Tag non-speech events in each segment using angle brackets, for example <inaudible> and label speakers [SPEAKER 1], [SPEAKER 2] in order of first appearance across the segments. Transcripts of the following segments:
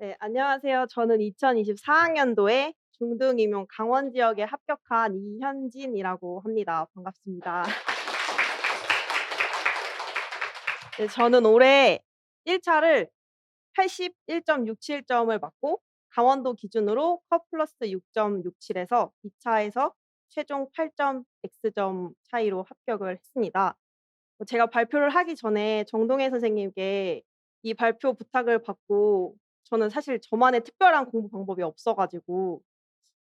[SPEAKER 1] 네, 안녕하세요. 저는 2024학년도에 중등임용 강원 지역에 합격한 이현진이라고 합니다. 반갑습니다. 네, 저는 올해 1 차를 81.67 점을 맞고 강원도 기준으로 컷 플러스 6.67 에서 2 차에서 최종 8점 X 점 차이로 합격을 했습니다. 어 제가 발표를 하기 전에 정동혜 선생님께 이 발표 부탁을 받고 저는 사실 저만의 특별한 공부 방법이 없어 가지고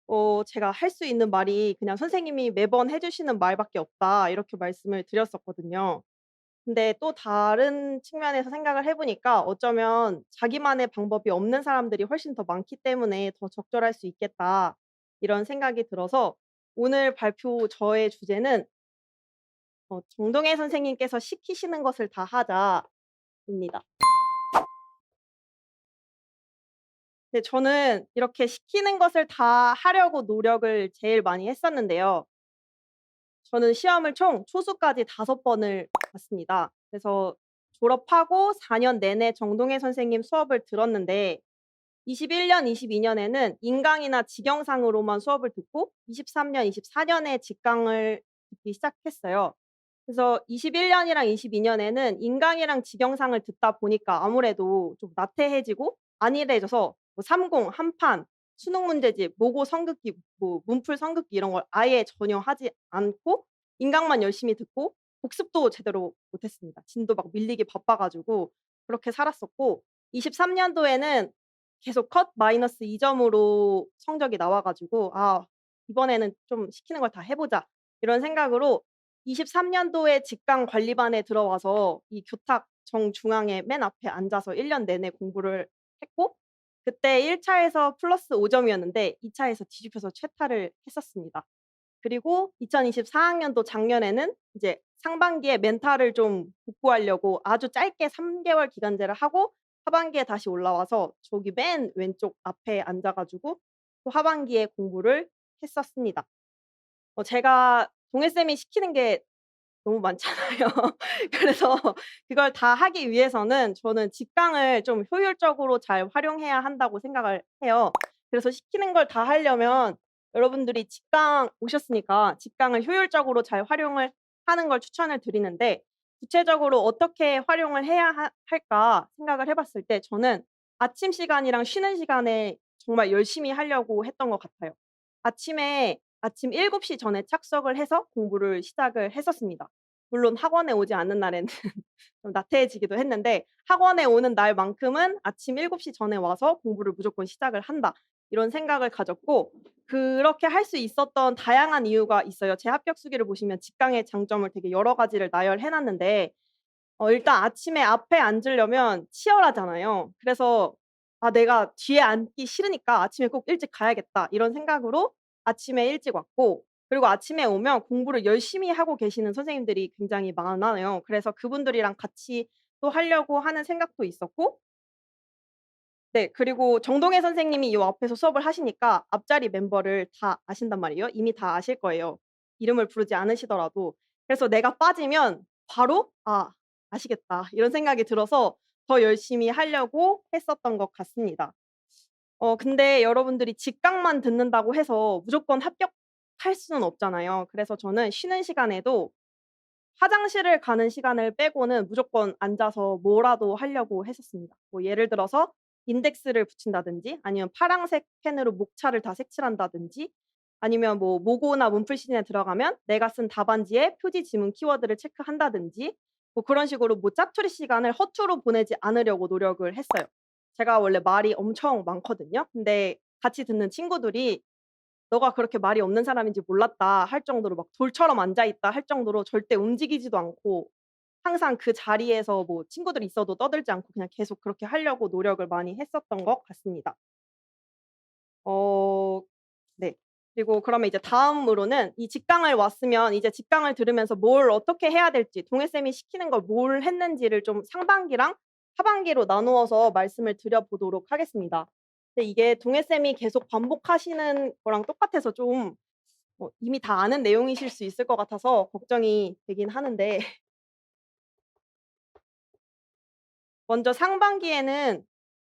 [SPEAKER 1] 어 제가 할 수 있는 말이 그냥 "선생님이 매번 해 주시는 말밖에 없다." 이렇게 말씀을 드렸었거든요. 근데 또 다른 측면에서 생각을 해 보니까 어쩌면 '자기만의 방법이 없는 사람들이 훨씬 더 많기 때문에 더 적절할 수 있겠다.' 이런 생각이 들어서 오늘 발표 저의 주제는 어 "정동혜 선생님께서 시키시는 것을 다 하자."입니다. 네 저는 이렇게 시키는 것을 다 하려고 노력을 제일 많이 했었는데요. 저는 시험을 총 초수까지 5 번을 봤습니다. 그래서 졸업하고 4년 내내 정동혜 선생님 수업을 들었는데 21 년, 22 년에는 인강이나 직영상으로만 수업을 듣고 23 년, 24 년에 직강을 듣기 시작했어요. 그래서 21 년이랑 22 년에는 인강이랑 직영상을 듣다 보니까 아무래도 좀 나태해지고 안일해져서 뭐 삼공, 한판, 수능 문제집, 모고 성긋기, 뭐 문풀 성긋기 이런 걸 아예 전혀 하지 않고 인강만 열심히 듣고 복습도 제대로 못 했습니다. 진도 막 밀리기 바빠 가지고 그렇게 살았었고 23 년도에는 계속 컷 마이너스 2 점으로 성적이 나와 가지고 '아 이번에는 좀 시키는 걸 다 해 보자.' 이런 생각으로 23 년도에 직강 관리반에 들어와서 이 교탁 정중앙에 맨 앞에 앉아서 1년 내내 공부를 했고 그때 1 차에서 플러스 5 점이었는데 2 차에서 뒤집혀서 최탈을 했었습니다. 그리고 2024 학년도 작년에는 이제 상반기에 멘탈을 좀 복구하려고 아주 짧게 3 개월 기간제를 하고 하반기에 다시 올라와서 저기 맨 왼쪽 앞에 앉아 가지고 또 하반기에 공부를 했었습니다. 어 제가 동해 쌤이 시키는 게 너무 많잖아요. <laughs> 그래서 그걸 다 하기 위해서는 저는 직강을 좀 효율적으로 잘 활용해야 한다고 생각을 해요. 그래서 시키는 걸 다 하려면 여러분들이 직강 오셨으니까 직강을 효율적으로 잘 활용을 하는 걸 추천을 드리는데 구체적으로 어떻게 활용을 해야 하 할까 생각을 해 봤을 때 저는 아침 시간이랑 쉬는 시간에 정말 열심히 하려고 했던 것 같아요. 아침에 아침 7시 전에 착석을 해서 공부를 시작을 했었습니다. 물론 학원에 오지 않는 날에는 <laughs> 좀 나태해지기도 했는데 '학원에 오는 날만큼은 아침 7시 전에 와서 공부를 무조건 시작을 한다.' 이런 생각을 가졌고 그렇게 할 수 있었던 다양한 이유가 있어요. 제 합격 수기를 보시면 직강의 장점을 되게 여러 가지를 나열해 놨는데 어 일단 아침에 앞에 앉으려면 치열하잖아요. 그래서 '아 내가 뒤에 앉기 싫으니까 아침에 꼭 일찍 가야겠다.' 이런 생각으로 아침에 일찍 왔고 그리고 아침에 오면 공부를 열심히 하고 계시는 선생님들이 굉장히 많아요. 그래서 그분들이랑 같이 또 하려고 하는 생각도 있었고 네 그리고 정동혜 선생님이 요 앞에서 수업을 하시니까 앞자리 멤버를 다 아신단 말이에요. 이미 다 아실 거예요, 이름을 부르지 않으시더라도. 그래서 내가 빠지면 바로 '아 아시겠다.' 이런 생각이 들어서 더 열심히 하려고 했었던 것 같습니다. 어 근데 여러분들이 직강만 듣는다고 해서 무조건 합격할 수는 없잖아요. 그래서 저는 쉬는 시간에도 화장실을 가는 시간을 빼고는 무조건 앉아서 뭐라도 하려고 했었습니다. 뭐 예를 들어서 인덱스를 붙인다든지 아니면 파랑색 펜으로 목차를 다 색칠한다든지 아니면 뭐 모고나 문풀신에 들어가면 내가 쓴 답안지에 표지 지문 키워드를 체크한다든지 뭐 그런 식으로 뭐 짜투리 시간을 허투루 보내지 않으려고 노력을 했어요. 제가 원래 말이 엄청 많거든요. 근데 같이 듣는 친구들이 "너가 그렇게 말이 없는 사람인지 몰랐다." 할 정도로 막 돌처럼 앉아 있다 할 정도로 절대 움직이지도 않고 항상 그 자리에서 뭐 친구들이 있어도 떠들지 않고 그냥 계속 그렇게 하려고 노력을 많이 했었던 것 같습니다. 어 네. 그리고 그러면 이제 다음으로는 이 직강을 왔으면 이제 직강을 들으면서 뭘 어떻게 해야 될지 동해 쌤이 시키는 걸 뭘 했는지를 좀 상반기랑 하반기로 나누어서 말씀을 드려 보도록 하겠습니다. 근데 이게 동해 쌤이 계속 반복하시는 거랑 똑같아서 좀어 이미 다 아는 내용이실 수 있을 것 같아서 걱정이 되긴 하는데 <laughs> 먼저 상반기에는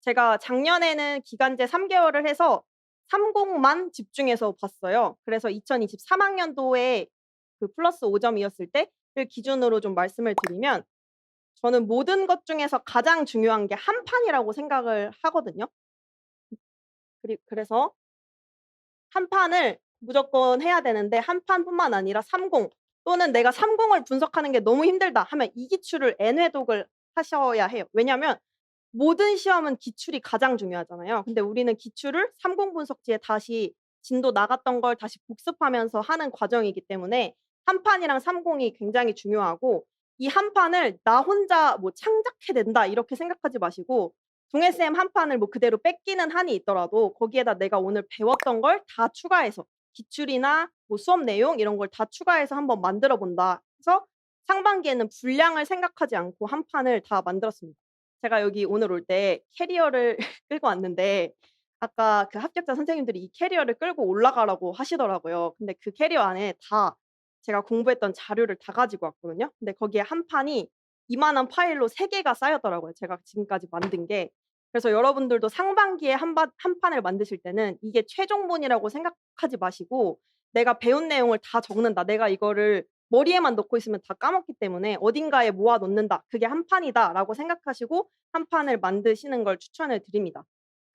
[SPEAKER 1] 제가 작년에는 기간제 3 개월을 해서 30만 집중해서 봤어요. 그래서 2023 학년도에 그 플러스 5 점이었을 때를 기준으로 좀 말씀을 드리면 저는 모든 것 중에서 가장 중요한 게 한 판이라고 생각을 하거든요. 그래서 한 판을 무조건 해야 되는데 한 판뿐만 아니라 30 또는 '내가 30을 분석하는 게 너무 힘들다.' 하면 이 기출을 N 회독을 하셔야 해요. 왜냐하면 모든 시험은 기출이 가장 중요하잖아요. 근데 우리는 기출을 30 분석지에 다시 진도 나갔던 걸 다시 복습하면서 하는 과정이기 때문에 한 판이랑 30이 굉장히 중요하고 이 한 판을 '나 혼자 뭐 창작해낸다.' 이렇게 생각하지 마시고 동해쌤 한 판을 뭐 그대로 뺏기는 한이 있더라도 거기에다 내가 오늘 배웠던 걸 다 추가해서 기출이나 뭐 수업 내용 이런 걸 다 추가해서 한번 만들어 본다 해서 상반기에는 분량을 생각하지 않고 한 판을 다 만들었습니다. 제가 여기 오늘 올 때 캐리어를 <laughs> 끌고 왔는데 아까 그 합격자 선생님들이 이 캐리어를 끌고 올라가라고 하시더라고요. 근데 그 캐리어 안에 다 제가 공부했던 자료를 다 가지고 왔거든요. 근데 거기에 한 판이 이만한 파일로 3 개가 쌓였더라고요, 제가 지금까지 만든 게. 그래서 여러분들도 상반기에 한반한 판을 만드실 때는 이게 최종본이라고 생각하지 마시고 '내가 배운 내용을 다 적는다. 내가 이거를 머리에만 넣고 있으면 다 까먹기 때문에 어딘가에 모아 놓는다. 그게 한 판이다.'라고 생각하시고 한 판을 만드시는 걸 추천을 드립니다.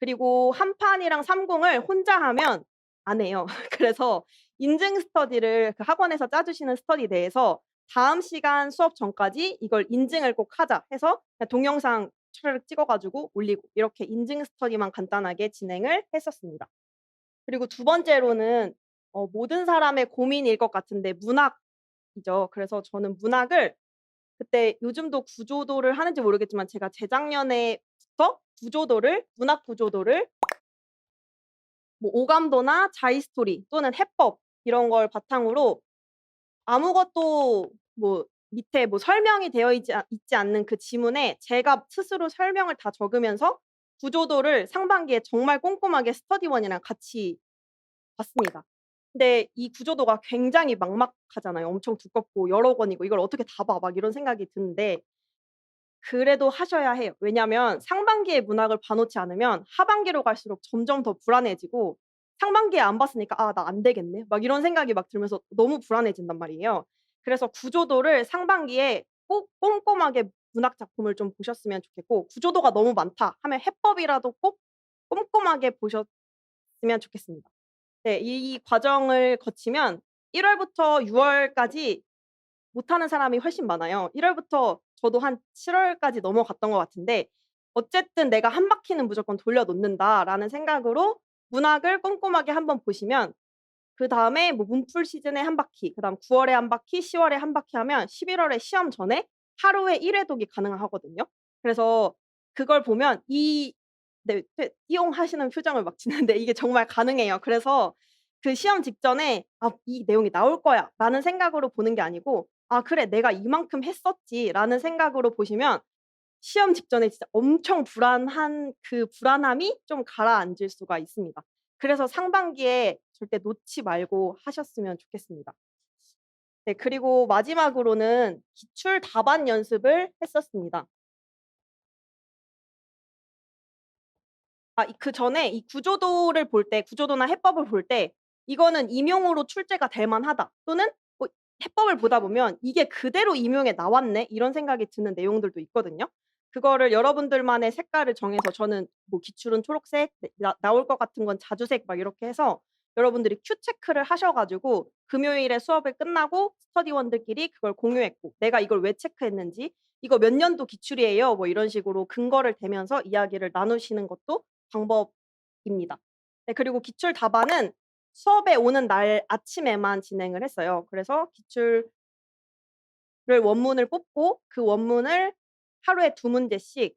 [SPEAKER 1] 그리고 한 판이랑 30을 혼자 하면 안 해요. <laughs> 그래서 인증 스터디를 그 학원에서 짜 주시는 스터디 내에서 "다음 시간 수업 전까지 이걸 인증을 꼭 하자." 해서 동영상 차르륵 찍어 가지고 올리고 이렇게 인증 스터디만 간단하게 진행을 했었습니다. 그리고 두 번째로는 어 모든 사람의 고민일 것 같은데 문학이죠. 그래서 저는 문학을 그때 요즘도 구조도를 하는지 모르겠지만 제가 재작년에부터 구조도를 문학 구조도를 뭐 오감도나 자이스토리 또는 해법 이런 걸 바탕으로 아무것도 뭐 밑에 뭐 설명이 되어 있지 않 있지 않는 그 지문에 제가 스스로 설명을 다 적으면서 구조도를 상반기에 정말 꼼꼼하게 스터디 원이랑 같이 봤습니다. 근데 이 구조도가 굉장히 막막하잖아요. 엄청 두껍고 여러 권이고 '이걸 어떻게 다 봐.' 막 이런 생각이 드는데 그래도 하셔야 해요. 왜냐하면 상반기에 문학을 봐 놓지 않으면 하반기로 갈수록 점점 더 불안해지고 상반기에 안 봤으니까 '아 나 안 되겠네.' 막 이런 생각이 막 들면서 너무 불안해진단 말이에요. 그래서 구조도를 상반기에 꼭 꼼꼼하게 문학 작품을 좀 보셨으면 좋겠고 구조도가 너무 많다 하면 해법이라도 꼭 꼼꼼하게 보셨으면 좋겠습니다. 네. 이 과정을 거치면 1 월부터 6 월까지 못하는 사람이 훨씬 많아요. 1 월부터 저도 한 7 월까지 넘어갔던 것 같은데 어쨌든 '내가 한 바퀴는 무조건 돌려 놓는다.'라는 생각으로 문학을 꼼꼼하게 한번 보시면 그 다음에 뭐 문풀 시즌에 한 바퀴, 그 다음 9 월에 한 바퀴, 10 월에 한 바퀴 하면 11 월에 시험 전에 하루에 1 회독이 가능하거든요. 그래서 그걸 보면 이네네 띠용 하시는 표정을 막 짓는데 이게 정말 가능해요. 그래서 그 시험 직전에 '아 이 내용이 나올 거야.'라는 생각으로 보는 게 아니고 ' 아 그래 내가 이만큼 했었지.'라는 생각으로 보시면 시험 직전에 진짜 엄청 불안한 그 불안함이 좀 가라앉을 수가 있습니다. 그래서 상반기에 절대 놓지 말고 하셨으면 좋겠습니다. 네 그리고 마지막으로는 기출 답안 연습을 했었습니다. 아이 그전에 이 구조도를 볼 때 구조도나 해법을 볼 때 '이거는 임용으로 출제가 될 만하다.' 또는 뭐 해법을 보다 보면 '이게 그대로 임용에 나왔네.' 이런 생각이 드는 내용들도 있거든요. 그거를 여러분들만의 색깔을 정해서 저는 뭐 기출은 초록색, 네나 나올 것 같은 건 자주색 막 이렇게 해서 여러분들이 큐 체크를 하셔 가지고 금요일에 수업을 끝나고 스터디원들끼리 그걸 공유했고 내가 이걸 왜 체크했는지 "이거 몇 년도 기출이에요." 뭐 이런 식으로 근거를 대면서 이야기를 나누시는 것도 방법입니다. 네 그리고 기출 답안은 수업에 오는 날 아침에만 진행을 했어요. 그래서 기출을 원문을 뽑고 그 원문을 하루에 2 문제씩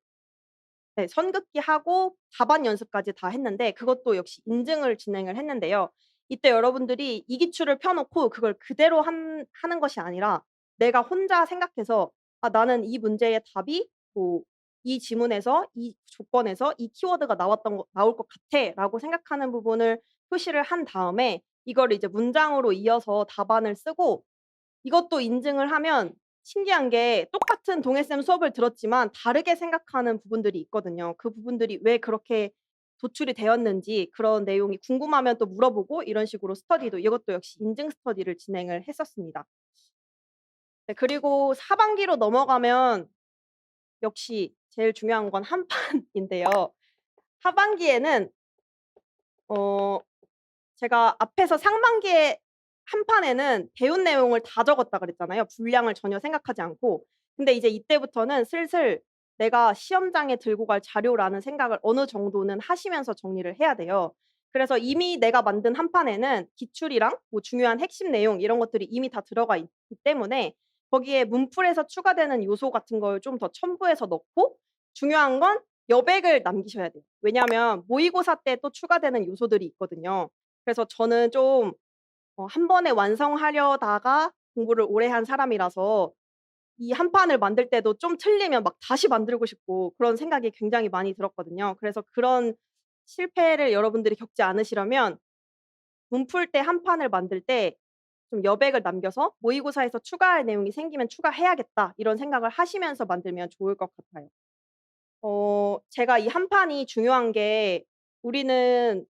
[SPEAKER 1] 네 선긋기 하고 답안 연습까지 다 했는데 그것도 역시 인증을 진행을 했는데요. 이때 여러분들이 이 기출을 펴 놓고 그걸 그대로 한 하는 것이 아니라 내가 혼자 생각해서 '아 나는 이 문제의 답이 뭐 이 지문에서 이 조건에서 이 키워드가 나왔던 거 나올 것 같아.'라고 생각하는 부분을 표시를 한 다음에 이거를 이제 문장으로 이어서 답안을 쓰고 이것도 인증을 하면 신기한 게 똑같은 동혜쌤 수업을 들었지만 다르게 생각하는 부분들이 있거든요. 그 부분들이 왜 그렇게 도출이 되었는지 그런 내용이 궁금하면 또 물어보고 이런 식으로 스터디도 이것도 역시 인증 스터디를 진행을 했었습니다. 네 그리고 하반기로 넘어가면 역시 제일 중요한 건 한판인데요. 하반기에는 어 제가 앞에서 상반기에 한 판에는 배운 내용을 다 적었다 그랬잖아요, 분량을 전혀 생각하지 않고. 근데 이제 이때부터는 슬슬 내가 시험장에 들고 갈 자료라는 생각을 어느 정도는 하시면서 정리를 해야 돼요. 그래서 이미 내가 만든 한 판에는 기출이랑 뭐 중요한 핵심 내용 이런 것들이 이미 다 들어가 있기 때문에 거기에 문풀에서 추가되는 요소 같은 걸 좀 더 첨부해서 넣고 중요한 건 여백을 남기셔야 돼요. 왜냐하면 모의고사 때 또 추가되는 요소들이 있거든요. 그래서 저는 좀어한 번에 완성하려다가 공부를 오래 한 사람이라서 이한 판을 만들 때도 좀 틀리면 막 다시 만들고 싶고 그런 생각이 굉장히 많이 들었거든요. 그래서 그런 실패를 여러분들이 겪지 않으시려면 문 풀 때한 판을 만들 때 좀 여백을 남겨서 '모의고사에서 추가할 내용이 생기면 추가해야겠다.' 이런 생각을 하시면서 만들면 좋을 것 같아요. 어 제가 이한 판이 중요한 게 우리는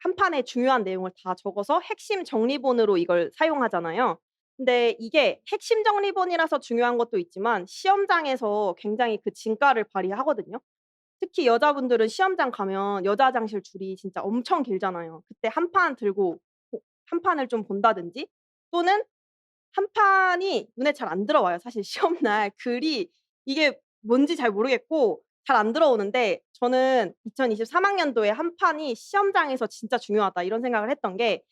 [SPEAKER 1] 한 판에 중요한 내용을 다 적어서 핵심 정리본으로 이걸 사용하잖아요. 근데 이게 핵심 정리본이라서 중요한 것도 있지만 시험장에서 굉장히 그 진가를 발휘하거든요. 특히 여자분들은 시험장 가면 여자 화장실 줄이 진짜 엄청 길잖아요. 그때 한 판 들고 어한 판을 좀 본다든지 또는 한 판이 눈에 잘 안 들어와요. 사실 <laughs> 시험날 글이 이게 뭔지 잘 모르겠고 잘 안 들어오는데 저는 2023 학년도에 한 판이 '시험장에서 진짜 중요하다.' 이런 생각을 했던 게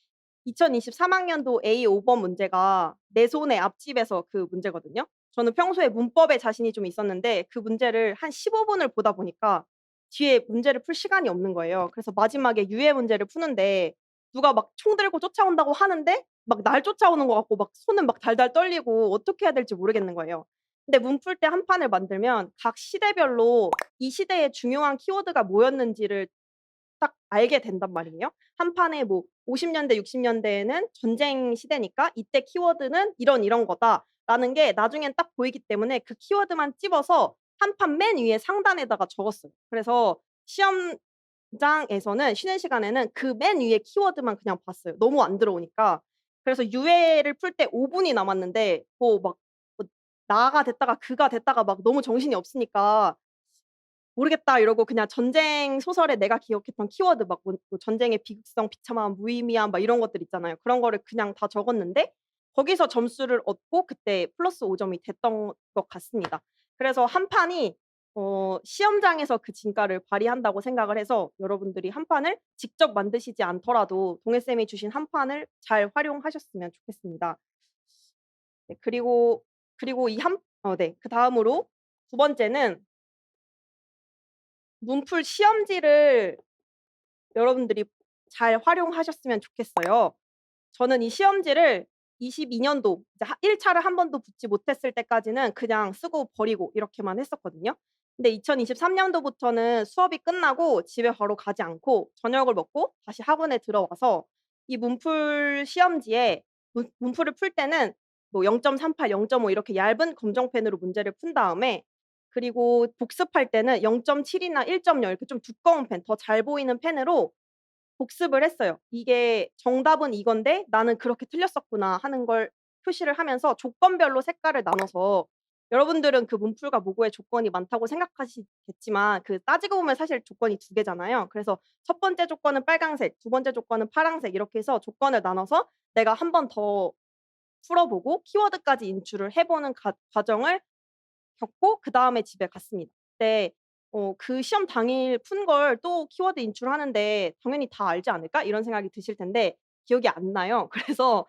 [SPEAKER 1] 2023 학년도 A 5번 문제가 내 손의 앞집에서 그 문제거든요. 저는 평소에 문법에 자신이 좀 있었는데 그 문제를 한 15 분을 보다 보니까 뒤에 문제를 풀 시간이 없는 거예요. 그래서 마지막에 유해 문제를 푸는데 누가 막 총 들고 쫓아온다고 하는데 막 날 쫓아오는 것 같고 막 손은 막 달달 떨리고 어떻게 해야 될지 모르겠는 거예요. 근데 문풀 때 한 판을 만들면 각 시대별로 이 시대에 중요한 키워드가 뭐였는지를 딱 알게 된단 말이에요. 한 판에 뭐 50 년대 60 년대에는 전쟁 시대니까 '이때 키워드는 이런 이런 거다.'라는 게 나중엔 딱 보이기 때문에 그 키워드만 집어서 한 판 맨 위에 상단에다가 적었어요. 그래서 시험장에서는 쉬는 시간에는 그 맨 위에 키워드만 그냥 봤어요, 너무 안 들어오니까. 그래서 유해를 풀 때 5 분이 남았는데 뭐막뭐 나가 됐다가 그가 됐다가 막 너무 정신이 없으니까 '모르겠다.' 이러고 그냥 전쟁 소설에 내가 기억했던 키워드 막뭐뭐 전쟁의 비극성, 비참함, 무의미함 막 이런 것들 있잖아요. 그런 거를 그냥 다 적었는데 거기서 점수를 얻고 그때 플러스 5 점이 됐던 것 같습니다. 그래서 한 판이 어 시험장에서 그 진가를 발휘한다고 생각을 해서 여러분들이 한 판을 직접 만드시지 않더라도 동혜쌤이 주신 한 판을 잘 활용하셨으면 좋겠습니다. 네 그리고 그리고 이 한 어 네 그 다음으로 두 번째는 문풀 시험지를 여러분들이 잘 활용하셨으면 좋겠어요. 저는 이 시험지를 22 년도 이제 하1 차를 한 번도 붙지 못했을 때까지는 그냥 쓰고 버리고 이렇게만 했었거든요. 근데 2023 년도부터는 수업이 끝나고 집에 바로 가지 않고 저녁을 먹고 다시 학원에 들어와서 이 문풀 시험지에 문 문풀을 풀 때는 뭐 0.38, 0.5 이렇게 얇은 검정펜으로 문제를 푼 다음에 그리고 복습할 때는 0.7 이나 1.0 이렇게 좀 두꺼운 펜 더 잘 보이는 펜으로 복습을 했어요. '이게 정답은 이건데 나는 그렇게 틀렸었구나.' 하는 걸 표시를 하면서 조건별로 색깔을 나눠서 여러분들은 그 문풀과 모고에 조건이 많다고 생각하시겠지만 그 따지고 보면 사실 조건이 2 개잖아요. 그래서 첫 번째 조건은 빨강색, 두 번째 조건은 파랑색 이렇게 해서 조건을 나눠서 내가 한 번 더 풀어보고 키워드까지 인출을 해 보는 가 과정을 겪고 그 다음에 집에 갔습니다. 그때 어 '그 시험 당일 푼 걸 또 키워드 인출하는데 당연히 다 알지 않을까?' 이런 생각이 드실 텐데 기억이 안 나요. <laughs> 그래서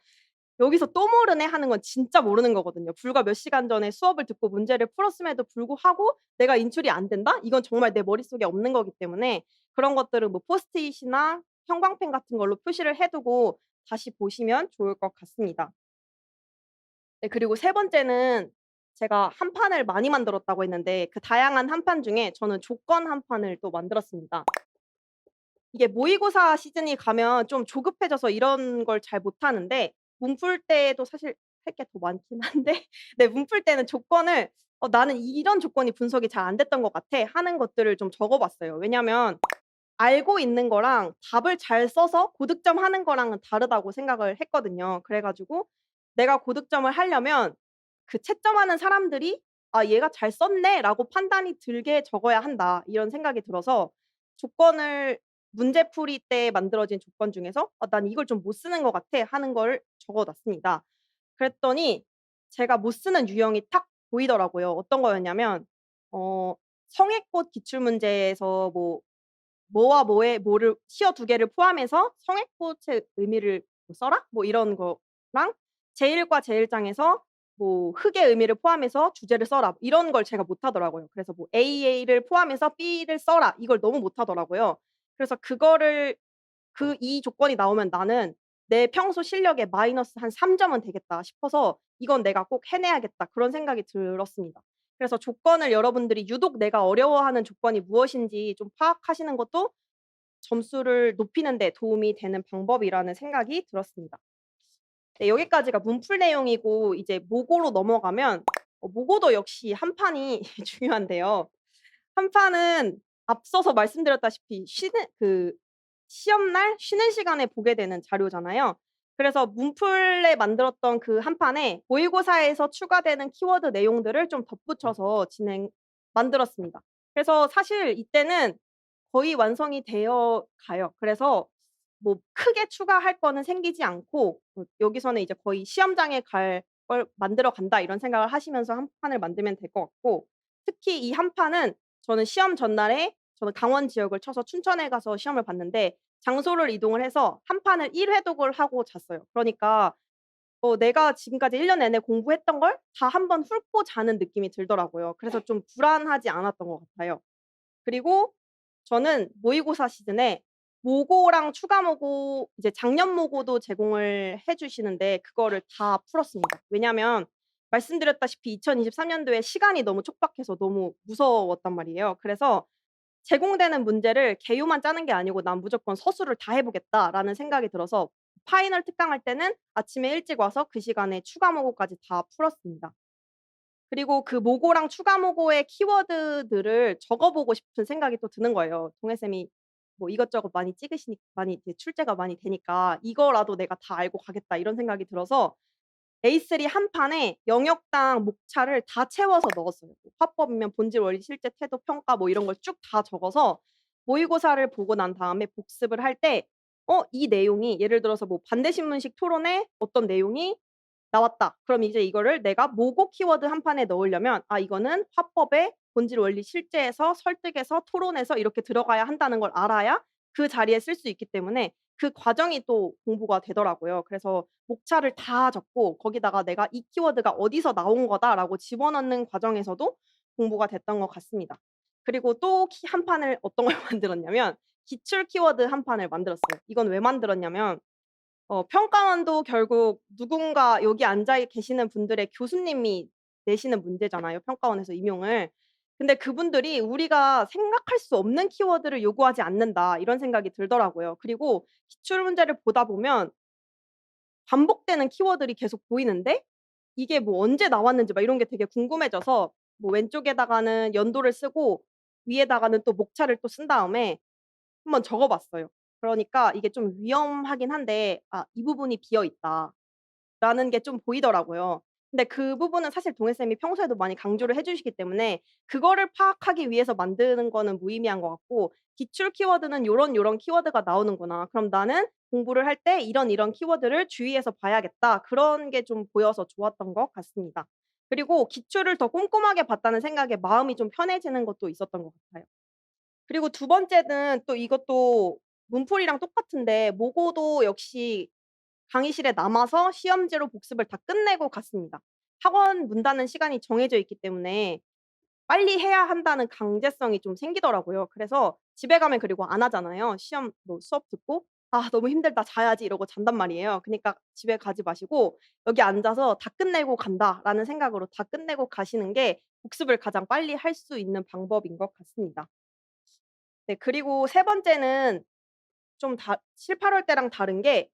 [SPEAKER 1] '여기서 또 모르네.' 하는 건 진짜 모르는 거거든요. 불과 몇 시간 전에 수업을 듣고 문제를 풀었음에도 불구하고 '내가 인출이 안 된다?' 이건 정말 내 머릿속에 없는 거기 때문에 그런 것들은 뭐 포스트잇이나 형광펜 같은 걸로 표시를 해 두고 다시 보시면 좋을 것 같습니다. 네 그리고 세 번째는 제가 한 판을 많이 만들었다고 했는데 그 다양한 한판 중에 저는 조건 한 판을 또 만들었습니다. 이게 모의고사 시즌이 가면 좀 조급해져서 이런 걸 잘 못하는데 문풀 때도 사실 할 게 더 많긴 한데 <laughs> 네 문풀 때는 조건을 어 '나는 이런 조건이 분석이 잘 안 됐던 것 같아.' 하는 것들을 좀 적어 봤어요. 왜냐면 알고 있는 거랑 답을 잘 써서 고득점 하는 거랑은 다르다고 생각을 했거든요. 그래 가지고 ' 내가 고득점을 하려면 그 채점하는 사람들이 '아 얘가 잘 썼네.'라고 판단이 들게 적어야 한다.' 이런 생각이 들어서 조건을 문제풀이 때 만들어진 조건 중에서 '아 난 이걸 좀 못 쓰는 것 같아.' 하는 걸 적어 놨습니다. 그랬더니 제가 못 쓰는 유형이 딱 보이더라고요. 어떤 거였냐면 어 성액꽃 기출 문제에서 뭐 "뭐와 뭐의 뭐를 시어 두 개를 포함해서 성액꽃의 의미를 뭐 써라." 뭐 이런 거랑 제1과 제1장에서 뭐 "흙의 의미를 포함해서 주제를 써라." 이런 걸 제가 못하더라고요. 그래서 뭐 "AA를 포함해서 B를 써라." 이걸 너무 못하더라고요. 그래서 그거를 그 이 조건이 나오면 '나는 내 평소 실력에 마이너스 한 3 점은 되겠다.' 싶어서 '이건 내가 꼭 해내야겠다.' 그런 생각이 들었습니다. 그래서 조건을 여러분들이 유독 내가 어려워하는 조건이 무엇인지 좀 파악하시는 것도 점수를 높이는 데 도움이 되는 방법이라는 생각이 들었습니다. 네 여기까지가 문풀 내용이고 이제 모고로 넘어가면 어 모고도 역시 한 판이 <laughs> 중요한데요. 한 판은 앞서서 말씀드렸다시피 쉬는 그 시험 날 쉬는 시간에 보게 되는 자료잖아요. 그래서 문풀에 만들었던 그 한 판에 모의고사에서 추가되는 키워드 내용들을 좀 덧붙여서 진행 만들었습니다. 그래서 사실 이때는 거의 완성이 되어 가요. 그래서 뭐 크게 추가할 거는 생기지 않고 어 여기서는 이제 거의 '시험장에 갈 걸 만들어 간다.' 이런 생각을 하시면서 한 판을 만들면 될 것 같고 특히 이 한 판은 저는 시험 전날에 저는 강원 지역을 쳐서 춘천에 가서 시험을 봤는데 장소를 이동을 해서 한 판을 1 회독을 하고 잤어요. 그러니까 어 내가 지금까지 1년 내내 공부했던 걸 다 한 번 훑고 자는 느낌이 들더라고요. 그래서 좀 불안하지 않았던 것 같아요. 그리고 저는 모의고사 시즌에 모고랑 추가 모고 이제 작년 모고도 제공을 해 주시는데 그거를 다 풀었습니다. 왜냐면 말씀드렸다시피 2023 년도에 시간이 너무 촉박해서 너무 무서웠단 말이에요. 그래서 제공되는 문제를 개요만 짜는 게 아니고 '난 무조건 서술을 다 해 보겠다.'라는 생각이 들어서 파이널 특강할 때는 아침에 일찍 와서 그 시간에 추가 모고까지 다 풀었습니다. 그리고 그 모고랑 추가 모고의 키워드들을 적어 보고 싶은 생각이 또 드는 거예요. 동해 쌤이 뭐 이것저것 많이 찍으시니 많이 이제 출제가 많이 되니까 '이거라도 내가 다 알고 가겠다.' 이런 생각이 들어서 A3 한 판에 영역당 목차를 다 채워서 넣었어요. 뭐 화법이면 본질, 원리, 실제, 태도, 평가 뭐 이런 걸 쭉 다 적어서 모의고사를 보고 난 다음에 복습을 할 때 어 이 내용이 예를 들어서 뭐 반대신문식 토론에 어떤 내용이 나왔다. 그럼 이제 이거를 내가 모고 키워드 한 판에 넣으려면 '아 이거는 화법에 본질, 원리, 실제에서 설득에서 토론에서 이렇게 들어가야 한다는 걸 알아야 그 자리에 쓸 수 있기 때문에 그 과정이 또 공부가 되더라고요. 그래서 목차를 다 적고 거기다가 '내가 이 키워드가 어디서 나온 거다.'라고 집어넣는 과정에서도 공부가 됐던 것 같습니다. 그리고 또키한 판을 어떤 걸 <laughs> 만들었냐면 기출 키워드 한 판을 만들었어요. 이건 왜 만들었냐면 어 평가원도 결국 누군가 여기 앉아 계시는 분들의 교수님이 내시는 문제잖아요, 평가원에서 임용을. 근데 그분들이 '우리가 생각할 수 없는 키워드를 요구하지 않는다.' 이런 생각이 들더라고요. 그리고 기출 문제를 보다 보면 반복되는 키워드들이 계속 보이는데 이게 뭐 언제 나왔는지 막 이런 게 되게 궁금해져서 뭐 왼쪽에다가는 연도를 쓰고 위에다가는 또 목차를 또 쓴 다음에 한번 적어 봤어요. 그러니까 이게 좀 위험하긴 한데 '아 이 부분이 비어 있다.' 라는 게 좀 보이더라고요. 근데 그 부분은 사실 동해 쌤이 평소에도 많이 강조를 해 주시기 때문에 그거를 파악하기 위해서 만드는 거는 무의미한 것 같고 기출 키워드는 '요런 요런 키워드가 나오는구나. 그럼 나는 공부를 할 때 이런 이런 키워드를 주의해서 봐야겠다.' 그런 게 좀 보여서 좋았던 것 같습니다. 그리고 기출을 더 꼼꼼하게 봤다는 생각에 마음이 좀 편해지는 것도 있었던 것 같아요. 그리고 두 번째는 또 이것도 문풀이랑 똑같은데 모고도 역시 강의실에 남아서 시험지로 복습을 다 끝내고 갔습니다. 학원 문 닫는 시간이 정해져 있기 때문에 빨리 해야 한다는 강제성이 좀 생기더라고요. 그래서 집에 가면 그리고 안 하잖아요. 시험 뭐 수업 듣고 '아 너무 힘들다. 자야지.' 이러고 잔단 말이에요. 그니까 집에 가지 마시고 '여기 앉아서 다 끝내고 간다.'라는 생각으로 다 끝내고 가시는 게 복습을 가장 빨리 할 수 있는 방법인 것 같습니다. 네 그리고 세 번째는 좀 다 7-8월 때랑 다른 게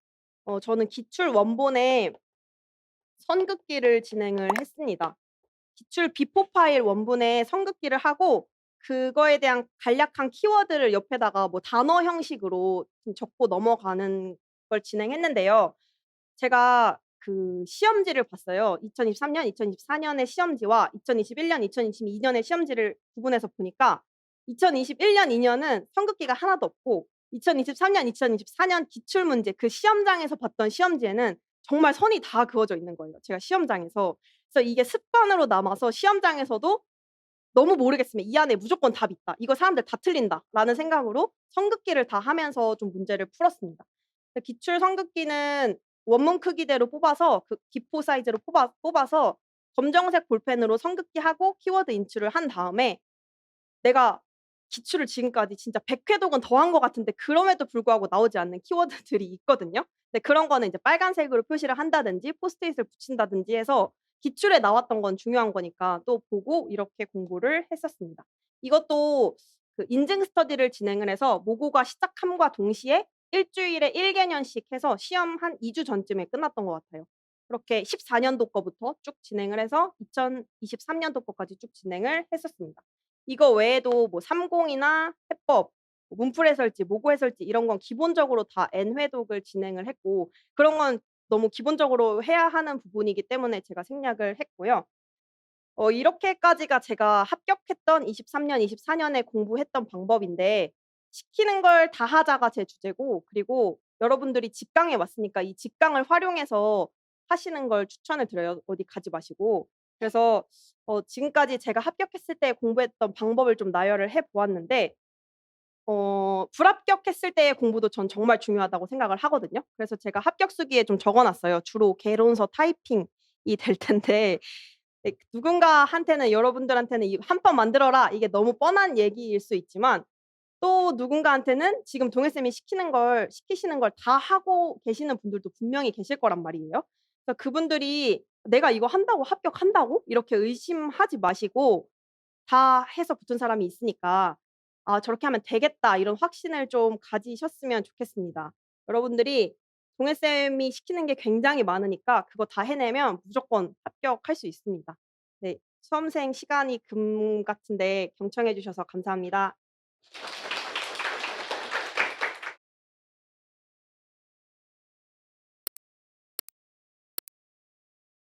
[SPEAKER 1] 어 저는 기출 원본에 선긋기를 진행을 했습니다. 기출 비포 파일 원본에 선긋기를 하고 그거에 대한 간략한 키워드를 옆에다가 뭐 단어 형식으로 좀 적고 넘어가는 걸 진행했는데요. 제가 그 시험지를 봤어요. 2023 년, 2024 년의 시험지와 2021 년, 2022 년의 시험지를 구분해서 보니까 2021 년, 2 년은 선긋기가 하나도 없고 2023 년, 2024년 기출 문제 그 시험장에서 봤던 시험지에는 정말 선이 다 그어져 있는 거예요, 제가 시험장에서. 그래서 이게 습관으로 남아서 시험장에서도 너무 모르겠으면 '이 안에 무조건 답이 있다. 이거 사람들 다 틀린다.'라는 생각으로 선긋기를 다 하면서 좀 문제를 풀었습니다. 그 기출 선긋기는 원문 크기대로 뽑아서 그 기포 사이즈로 뽑아 뽑아서 검정색 볼펜으로 선긋기하고 키워드 인출을 한 다음에 내가 기출을 지금까지 진짜 100 회 독은 더한 것 같은데 그럼에도 불구하고 나오지 않는 키워드들이 있거든요. 근데 그런 거는 이제 빨간색으로 표시를 한다든지 포스트잇을 붙인다든지 해서 기출에 나왔던 건 중요한 거니까 또 보고 이렇게 공부를 했었습니다. 이것도 그 인증 스터디를 진행을 해서 모고가 시작함과 동시에 1 주일에 1 개년씩 해서 시험 한 2주 전쯤에 끝났던 것 같아요. 그렇게 14 년도 거부터 쭉 진행을 해서 2023 년도 거까지 쭉 진행을 했었습니다. 이거 외에도 뭐 삼공이나 해법, 뭐 문풀 해설지, 모고 해설지 이런 건 기본적으로 다 N 회독을 진행을 했고 그런 건 너무 기본적으로 해야 하는 부분이기 때문에 제가 생략을 했고요. 어 이렇게까지가 제가 합격했던 23 년, 24 년에 공부했던 방법인데 시키는 걸 다 하자가 제 주제고 그리고 여러분들이 직강에 왔으니까 이 직강을 활용해서 하시는 걸 추천을 드려요, 어디 가지 마시고. 그래서 어 지금까지 제가 합격했을 때 공부했던 방법을 좀 나열을 해 보았는데 어 불합격했을 때의 공부도 전 정말 중요하다고 생각을 하거든요. 그래서 제가 합격 수기에 좀 적어 놨어요. 주로 개론서 타이핑이 <laughs> 될 텐데 네 누군가한테는 여러분들한테는 이 "한 번 만들어라." 이게 너무 뻔한 얘기일 수 있지만 또 누군가한테는 지금 동해 쌤이 시키는 걸 시키시는 걸 다 하고 계시는 분들도 분명히 계실 거란 말이에요. 그래서 그분들이 ' 내가 이거 한다고 합격한다고?' 이렇게 의심하지 마시고 다 해서 붙은 사람이 있으니까 '아 저렇게 하면 되겠다.' 이런 확신을 좀 가지셨으면 좋겠습니다. 여러분들이 동해 쌤이 시키는 게 굉장히 많으니까 그거 다 해내면 무조건 합격할 수 있습니다. 네. 수험생 시간이 금 같은데 경청해 주셔서 감사합니다.